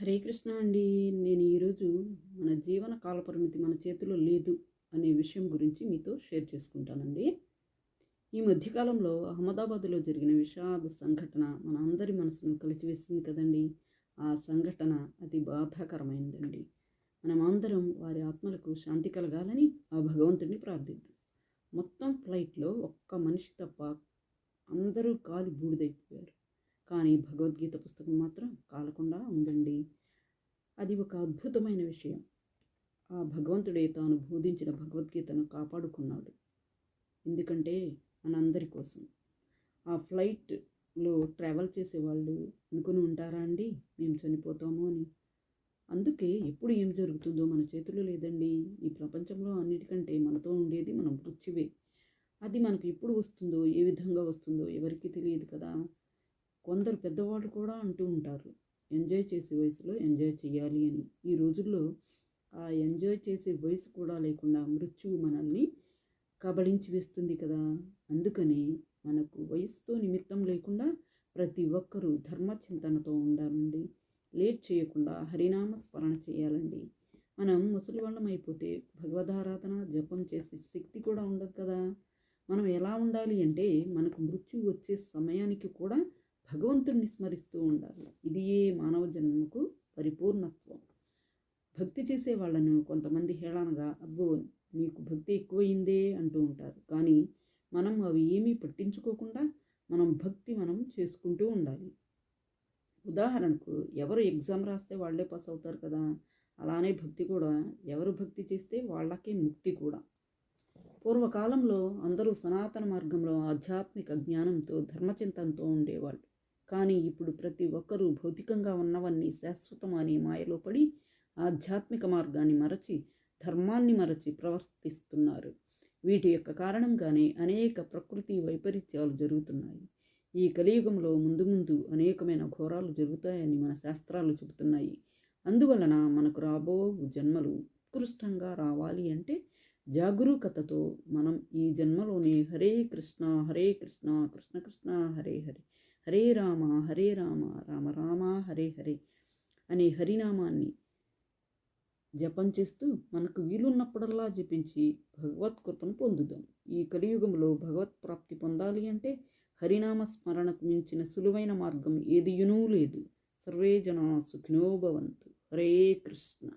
హరే కృష్ణ అండి. నేను ఈరోజు మన జీవన కాలపరిమితి మన చేతిలో లేదు అనే విషయం గురించి మీతో షేర్ చేసుకుంటానండి. ఈ మధ్యకాలంలో అహ్మదాబాద్లో జరిగిన విషాద సంఘటన మన అందరి మనసును కలిచివేసింది కదండి. ఆ సంఘటన అతి బాధాకరమైందండి. మనమందరం వారి ఆత్మలకు శాంతి కలగాలని ఆ భగవంతుడిని ప్రార్థిద్దాం. మొత్తం ఫ్లైట్లో ఒక్క మనిషి తప్ప అందరూ కాలి బూడిదైపోయారు. కానీ భగవద్గీత పుస్తకం మాత్రం కాలకుండా ఉందండి. అది ఒక అద్భుతమైన విషయం. ఆ భగవంతుడే తాను బోధించిన భగవద్గీతను కాపాడుకున్నాడు. ఎందుకంటే మనందరి కోసం. ఆ ఫ్లైట్లో ట్రావెల్ చేసేవాళ్ళు అనుకుని ఉంటారా అండి? మేము చనిపోతాము అని. అందుకే ఎప్పుడు ఏం జరుగుతుందో మన చేతుల్లో లేదండి. ఈ ప్రపంచంలో అన్నిటికంటే మనతో ఉండేది మన మృత్యువే. అది మనకు ఎప్పుడు వస్తుందో ఏ విధంగా వస్తుందో ఎవరికీ తెలియదు కదా. కొందరు పెద్దవాళ్ళు కూడా అంటూ ఉంటారు ఎంజాయ్ చేసే వయసులో ఎంజాయ్ చేయాలి అని. ఈ రోజుల్లో ఆ ఎంజాయ్ చేసే వయసు కూడా లేకుండా మృత్యువు మనల్ని కబళించి వేస్తుంది కదా. అందుకని మనకు వయసుతో నిమిత్తం లేకుండా ప్రతి ఒక్కరూ ధర్మచింతనతో ఉండాలండి. లేట్ చేయకుండా హరినామ స్మరణ చేయాలండి. మనం ముసలి వాళ్ళం అయిపోతే భగవదారాధన జపం చేసే శక్తి కూడా ఉండదు కదా. మనం ఎలా ఉండాలి అంటే మనకు మృత్యు వచ్చే సమయానికి కూడా భగవంతుడిని స్మరిస్తూ ఉండాలి. ఇది ఏ మానవ జన్మకు పరిపూర్ణత్వం. భక్తి చేసే వాళ్ళను కొంతమంది హేళనగా అబ్బో నీకు భక్తి ఎక్కువయిందే అంటూ ఉంటారు. కానీ మనం అవి ఏమీ పట్టించుకోకుండా మనం భక్తి మనం చేసుకుంటూ ఉండాలి. ఉదాహరణకు ఎవరు ఎగ్జామ్ రాస్తే వాళ్ళే పాస్ అవుతారు కదా? అలానే భక్తి కూడా. ఎవరు భక్తి చేస్తే వాళ్ళకే ముక్తి కూడా. పూర్వకాలంలో అందరూ సనాతన మార్గంలో ఆధ్యాత్మిక జ్ఞానంతో ధర్మచింతనతో ఉండేవాళ్ళు. కానీ ఇప్పుడు ప్రతి ఒక్కరూ భౌతికంగా ఉన్నవన్నీ శాశ్వతం అనే మాయలో పడి ఆధ్యాత్మిక మార్గాన్ని మరచి ధర్మాన్ని మరచి ప్రవర్తిస్తున్నారు. వీటి యొక్క కారణంగానే అనేక ప్రకృతి వైపరీత్యాలు జరుగుతున్నాయి. ఈ కలియుగంలో ముందు ముందు అనేకమైన ఘోరాలు జరుగుతాయని మన శాస్త్రాలు చెబుతున్నాయి. అందువలన మనకు రాబో జన్మలు ఉత్కృష్టంగా రావాలి అంటే జాగరూకతతో మనం ఈ జన్మలోనే హరే కృష్ణ హరే కృష్ణ కృష్ణ కృష్ణ హరే హరే హరే రామ హరే రామ రామ రామ హరే హరే అనే హరినామాన్ని జపం చేస్తూ మనకు వీలున్నప్పుడల్లా జపించి భగవత్ కృపను పొందుదాం. ఈ కలియుగంలో భగవత్ ప్రాప్తి పొందాలి అంటే హరినామ స్మరణకు మించిన సులువైన మార్గం ఏదియునూ లేదు. సర్వే జనా సుఖినో భవంతు. హరే కృష్ణ.